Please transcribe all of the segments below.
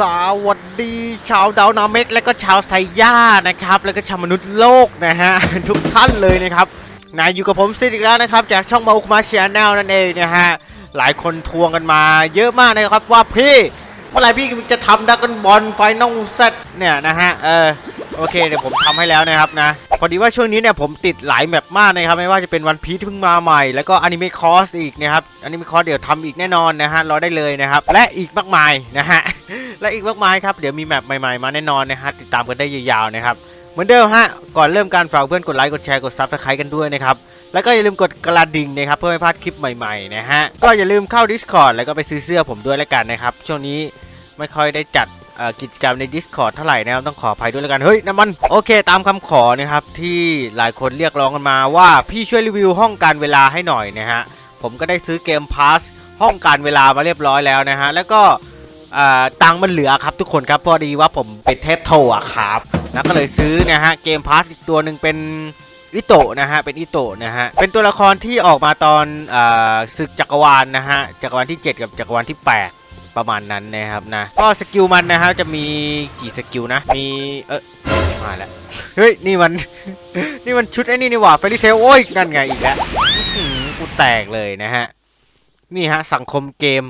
สวัสดี ชาวดาวนาเมกและก็ชาวไทย่านะครับ แล้วก็ชาวมนุษย์โลกนะฮะ ทุกท่านเลยนะครับนายอยู่กับผมซิดอีกแล้วนะครับ จากช่องมาอุกมาเชียแนลนั่นเองนะฮะ หลายคนทวงกันมา เยอะมากนะครับว่าพี่ เมื่อไหร่พี่จะทำดักกันบอลไฟนอลเซตเนี่ยนะฮะ เออ โอเคเดี๋ยวผมทำให้แล้วนะครับนะพอดีว่าช่วงนี้เนี่ยผมติดหลายแมปมากนะครับไม่ว่าจะเป็นวันพีทเพิ่งมาใหม่แล้วก็อนิเมะคอสอีกนะครับอนิเมะคอสเดี๋ยวทำอีกแน่นอนนะฮะรอได้เลยนะครับและอีกมากมายนะฮะและอีกมากมายครับเดี๋ยวมีแมปใหม่ๆมาแน่นอนนะฮะติดตามกันได้ยาวๆนะครับเหมือนเดิมฮะก่อนเริ่มการฝากเพื่อนกดไลค์กดแชร์กดซับสไครต์กันด้วยนะครับแล้วก็อย่าลืมกดกระดิ่งนะครับเพื่อไม่พลาดคลิปใหม่ๆนะฮะก็อย่าลืมเข้า Discord แล้วก็ไปซื้อเสื้อผมด้วยแล้วกันนะครับช่วงนี้ไม่ค่อยได้จัด กิจกรรมใน Discord เท่าไหร่นะครับต้องขออภัยด้วยแล้วกันเฮ้ยน้ำมันโอเค ตามคำขอนะครับที่หลายคนเรียกร้องกันมาว่าพี่ช่วยรีวิวห้องการเวลาให้หน่อยนะฮะผมก็ได้ซื้อเกมพาสห้องการเวลามาเรียบร้อยแล้วนะฮะแล้วก็ตังมันเหลือครับทุกคนครับพอดีว่าผมเป็นเทปโทอะครับแล้วก็เลยซื้อนะฮะเกมพาสอีกตัวหนึ่งเป็นอิโตะนะฮะเป็นอิโตะนะฮะเป็นตัวละครที่ออกมาตอนอศึกจักรวาลนะฮะจักรวาลที่ 7 กับจักรวาลที่ 8 ประมาณนั้นนะครับนะ ก็สกิลมันนะฮะจะมีกี่สกิลนะ มีเออมาแล้ว เฮ้ย นี่มัน นี่มันชุดไอ้นี่นี่หว่าเฟรนเทลโอ้ยนั่นไงอีกแล้วอื้อหือกูแตกเลยนะฮะ นี่ฮะ สังคมเกม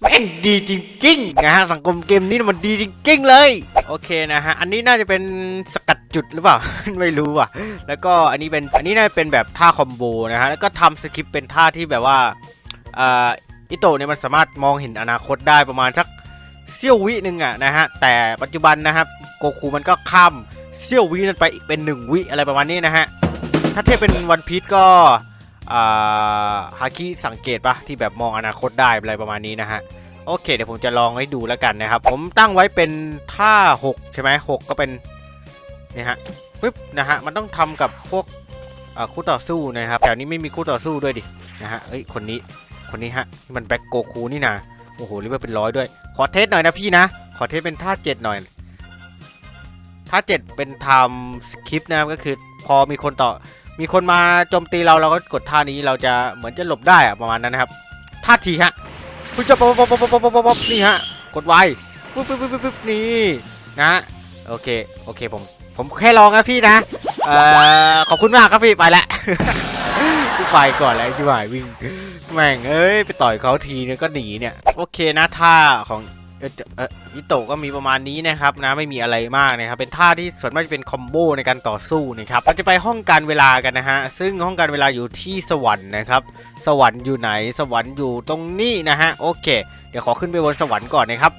แม่งดีจริงๆนะฮะสังคมเกมนี้มันดีจริง ๆ เลย โอเคนะฮะอันนี้น่าจะเป็นสกัดจุดหรือเปล่า ไม่รู้อะ แล้วก็อันนี้เป็นอันนี้น่าจะเป็นแบบท่าคอมโบนะฮะแล้วก็ทำสคริปต์เป็นท่าที่แบบว่าอ่า อิโตะเนี่ยมันสามารถมองเห็นอนาคตได้ประมาณสักเสี้ยววิหนึ่งอะนะฮะแต่ปัจจุบันนะครับโกคูมันก็ข้ามเสี้ยววินั้นไปอีกเป็นหนึ่งวิอะไรประมาณนี้นะฮะถ้าเทียบเป็นวันพี e ก็ฮาคิสังเกตปะที่แบบมองอนาคตได้อะไรประมาณนี้นะฮะโอเคเดี๋ยวผมจะลองให้ดูแล้วกันนะครับ ผมตั้งไว้เป็นท่า 6 ใช่ไหมหกก็เป็นนี่ฮะปึ๊บนะฮะมันต้องทำกับพวกคู่ต่อสู้นะครับแถวนี้ไม่มีคู่ต่อสู้ด้วยดินะฮะเฮ้ยคนนี้ คนนี้ฮะนี่มันแบ็คโกคูนี่นะโอ้โหลิเวอร์เป็นร้อยด้วย ขอเทสหน่อยนะพี่นะ ขอเทสเป็นท่า7หน่อย ท่า7เป็นทม์สคริปต์นะครับก็คือพอมีคนต่อ มีคนมาโจมตีเราเราก็กดท่านี้เราจะเหมือนจะหลบได้อะประมาณนั้นนะครับท่าทีฮะคุณจะป๊อปป๊อปป๊อปป๊อปป๊อปป๊อปนี่ฮะกดไวปึ๊บปึ๊บปึ๊บปึ๊บนี่นะโอเคโอเคผมผมแค่ลองนะพี่นะเอ่อขอบคุณมากครับพี่ไปแล้วกู ไปก่อนแล้วจิ๋วายวิ่งแม่งเอ้ยไปต่อยเขาทีเนี่ยก็หนีเนี่ยโอเคนะท่าของเอ,เอ,เอิโตะก็มีประมาณนี้นะครับนะไม่มีอะไรมากนะครับเป็นท่าที่ส่วนมากจะเป็นคอมโบในการต่อสู้นะครับเราจะไปห้องการเวลากันนะฮะซึ่งห้องการเวลาอยู่ที่สวรรค์นะครับสวรรค์อยู่ไหนสวรรค์อยู่ตรงนี้นะฮะโอเค เดี๋ยวขอขึ้นไปบนสวรรค์ก่อนนะครับ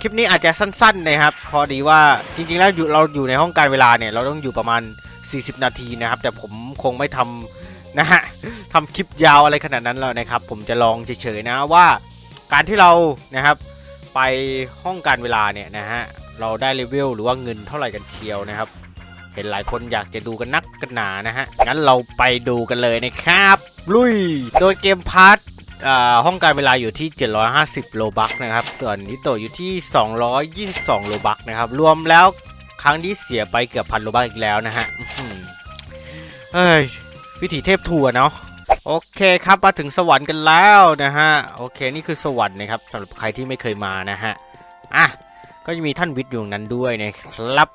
คลิปนี้อาจจะสั้นๆนะครับพอดีว่าจริงๆแล้วเราอยู่ในห้องการเวลาเนี่ยเราต้องอยู่ประมาณ 40 นาทีนะครับแต่ผมคงไม่ทำ นะฮะทำคลิปยาวอะไรขนาดนั้นแล้วนะครับ ผมจะลองเฉยๆนะว่า การที่เรานะครับ ไปห้องการเวลาเนี่ยนะฮะเราได้เลเวลหรือว่าเงินเท่าไหร่กันเชียวนะครับเห็นหลายคนอยากจะดูกันนักกันหนานะฮะงั้นเราไปดูกันเลยนะครับ ลุย โดยเกมพาร์ทอ่าห้องการเวลาอยู่ที่ 750 โลบักนะครับ ส่วนนิโตอยู่ที่ 222 โลบักนะครับ รวมแล้วครั้งที่เสียไปเกือบพันโลบักอีกแล้วนะฮะเฮ้ย วิถีเทพทัวร์เนาะโอเคครับมาถึงสวรรค์กันแล้วนะฮะโอเคนี่คือสวรรค์นะครับสำหรับใครที่ไม่เคยมานะฮะอะก็จะมีท่านวิทย์อยู่นั้นด้วยนะครับ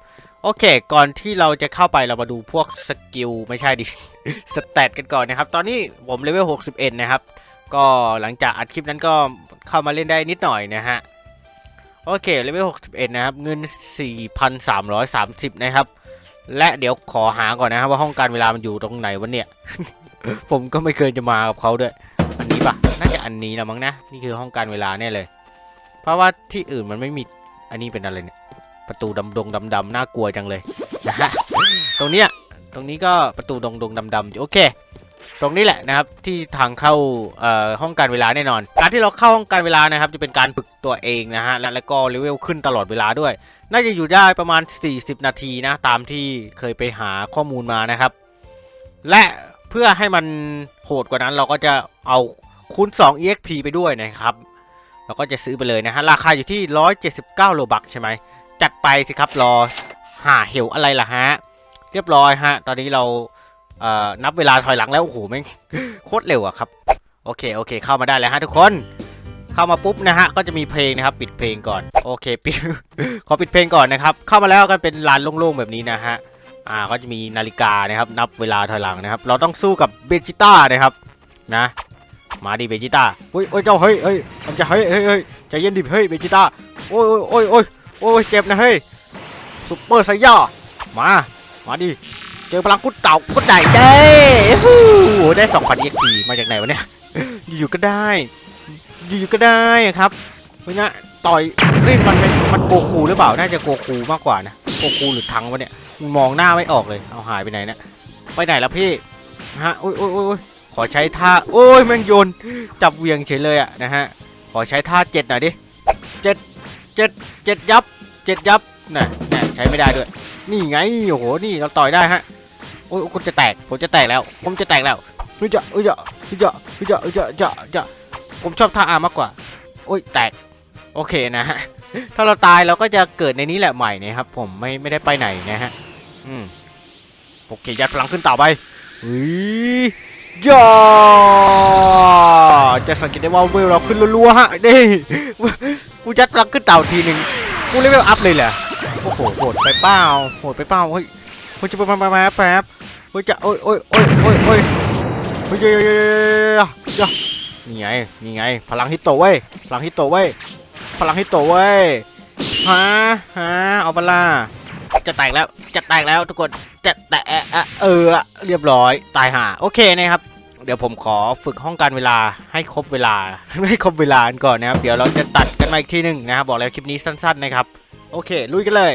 โอเค ก่อนที่เราจะเข้าไปเรามาดูพวกสกิลไม่ใช่ดิสเตตกันก่อนนะครับ ตอนนี้ผมเลเวล61 นะครับ ก็หลังจากอัดคลิปนั้นก็เข้ามาเล่นได้นิดหน่อยนะฮะโอเคเลเวล61 นะครับ เงิน 4,330 นะครับ และเดี๋ยวขอหาก่อนนะครับว่าห้องการเวลามันอยู่ตรงไหนวะเนี่ย ผมก็ไม่เคยจะมากับเขาด้วย อันนี้ปะน่าจะอันนี้ละมั้งนะ นี่คือห้องการเวลาเนี่ยเลย เพราะว่าที่อื่นมันไม่มี อันนี้เป็นอะไรเนี่ย ประตูดำดงดำดำน่ากลัวจังเลยนะฮะ ตรงเนี้ย ตรงนี้ก็ประตูดงดงดำดำโอเค ตรงนี้แหละนะครับที่ทางเข้าห้องการเวลาแน่นอน การที่เราเข้าห้องการเวลานะครับจะเป็นการฝึกตัวเองนะฮะและแล้วก็เลเวลขึ้นตลอดเวลาด้วย น่าจะอยู่ได้ประมาณ 40 นาทีนะตามที่เคยไปหาข้อมูลมานะครับ และเพื่อให้มันโหดกว่านั้นเราก็จะเอาคูณ 2 exp ไปด้วยนะครับ เราก็จะซื้อไปเลยนะฮะราคาอยู่ที่ 179 โลบักใช่ไหมจัดไปสิครับรอหาเหวอะไรล่ะฮะเรียบร้อยฮะตอนนี้เรา นับเวลาถอยหลังแล้วโอ้โหแม่งโคตรเร็วอะครับ โอเคโอเค เข้ามาได้แล้วฮะทุกคน เข้ามาปุ๊บนะฮะก็จะมีเพลงนะครับ ปิดเพลงก่อนโอเคปิดขอปิดเพลงก่อนนะครับ เข้ามาแล้วก็เป็นลานโล่งๆแบบนี้นะฮะอ่าก็จะมีนาฬิกานะครับ นับเวลาถอยหลังนะครับ เราต้องสู้กับเบจิต้านะครับนะมาดิเบจิต้าโอ้ยโอ้ยเจ้าเฮ้ยเฮ้ยมันจะเฮ้ยเฮ้ยเฮ้ยใจเย็นดิเฮ้ยเบจิต้าโอ้ยโอ้ยโอ้ยโอ้ยเจ็บนะเฮ้ยซุปเปอร์ไซย่ามา มาดิ เจอพลังกุดเต่ากุดไดเด้ฮู้ได้2,000 EXP มาจากไหนวะเนี่ย อยู่ๆก็ได้ อยู่ๆก็ได้ครับเพราะต่อยเอ้ยมันเป็นมันโกคูหรือเปล่า น่าจะโกคูมากกว่านะ โกคูหรือทังวะเนี่ย มองหน้าไม่ออกเลย เอาหายไปไหนเนะไปไหนแล้วพี่ฮะ โอ้ยโอ้ยโอ้ยขอใช้ท่า โอ้ยแม่งโยน จับเวียงเฉยเลยอะนะฮะ ขอใช้ท่าเจ็ดหน่อยดิเจ็ดเจ็ดเจ็ดยับเจ็ดยับน่ะน่ะใช้ไม่ได้ด้วย นี่ไงโอ้โหนี่เราต่อยได้ฮะโอ้ยผมจะแตกผมจะแตกแล้ว ผมจะแตกแล้วเฮ้ยจะเฮ้ยจะเฮ้ยจะเฮ้ยจะเฮ้ยจะจะจะผมชอบท่าอามากกว่า โอ้ยแตกโอเคนะฮะถ้าเราตายเราก็จะเกิดในนี้แหละใหม่นะครับ ผมไม่ไม่ได้ไปไหนนะฮะอืมโอเคยัดพลังขึ้นต่อไปเฮ้ยย่าจะสังเกตได้ว่าเวลเราขึ้นรัวๆฮะนี่กูยัดพลังขึ้นเต่าทีหนึ่งกูเลเวลอัพเลยเหรอ โอ้โหโหดไปเปล่าโหดไปเปล่าเฮ้ยมันจะไปมามาแป๊บเฮ้ยจะโอ้ยโอ้ยโอ้ยโอ้ยโอ้ยเฮ้ยเฮ้ยเฮ้ยเฮ้ยนี่ไงนี่ไง พลังฮิตโตเว้ยพลังฮิตโตเว้ยพลังฮิตโตเว้ยฮะฮะเอาปล่าจะแตกแล้วจะแตกแล้วทุกคนจะแตกเออเรียบร้อยตายห่าโอเคนะครับเดี๋ยวผมขอฝึกห้องการเวลาให้ครบเวลาให้ครบเวลาก่อนนะครับ เดี๋ยวเราจะตัดกันมาอีกทีหนึ่งนะครับ บอกแล้วคลิปนี้สั้น ๆ นะครับ โอเค ลุยกันเลย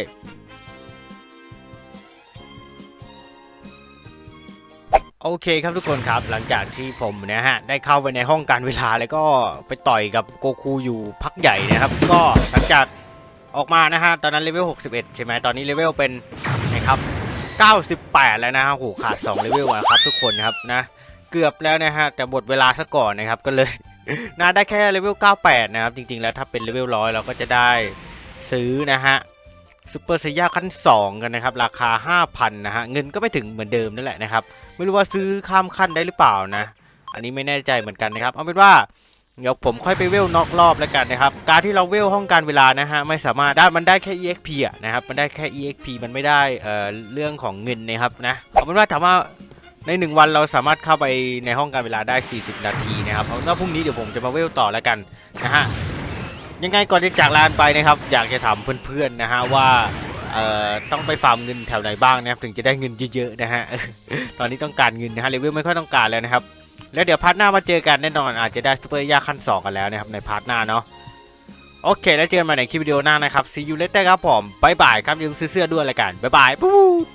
โอเคครับทุกคนครับ หลังจากที่ผมนะฮะ ได้เข้าไปในห้องการเวลาแล้วก็ไปต่อยกับโกคูอยู่พักใหญ่นะครับ ก็หลังจากออกมานะฮะ ตอนนั้นเลเวล 61 ใช่ไหมตอนนี้เลเวลเป็นนะครับ 98 แล้วนะฮะโหขาด 2 เลเวลอะครับทุกคนครับนะ เกือบแล้วนะฮะ แต่หมดเวลาซะก่อนนะครับก็เลยน่าได้แค่เลเวล 98 นะครับ จริงๆ แล้วถ้าเป็นเลเวล 100 เราก็จะได้ ซื้อนะฮะซูเปอร์เซียขั้น 2 กันนะครับ ราคา 5,000 นะฮะ เงินก็ไม่ถึงเหมือนเดิมนั่นแหละนะครับ ไม่รู้ว่าซื้อข้ามขั้นได้หรือเปล่านะ อันนี้ไม่แน่ใจเหมือนกันนะครับ เอาเป็นว่าเดี๋ยวผมค่อยไปเวลนอกรอบแล้วกันนะครับ การที่เราเวลห้องการเวลานะฮะไม่สามารถได้มันได้แค่ exp อะนะครับ มันได้แค่ exp มันไม่ได้เอ่อเรื่องของเงินนะครับนะเอาเป็นว่าถามว่าในหนึ่งวันเราสามารถเข้าไปในห้องการเวลาได้ 40 นาทีนะครับเอาเป็นว่าพรุ่งนี้เดี๋ยวผมจะมาเวลต่อแล้วกันนะฮะ ยังไงก่อนจะจากลานไปนะครับ อยากจะถามเพื่อนๆนะฮะว่าต้องไปฟาร์มเงินแถวไหนบ้างนะครับ ถึงจะได้เงินเยอะๆนะฮะตอนนี้ต้องการเงินนะฮะเลเวลไม่ค่อยต้องการแล้วนะครับ แล้วเดี๋ยวพาร์ทหน้ามาเจอกันแน่นอนอาจจะได้ซูเปอร์ยาขั้น 2 กันแล้วนะครับในพาร์ทหน้าเนาะโอเค แล้วเจอกันใหม่ในคลิปวิดีโอหน้านะครับ see you later ครับผมบายบายครับอย่าลืมซื้อเสื้อด้วยละกันบายบายปุ๊บ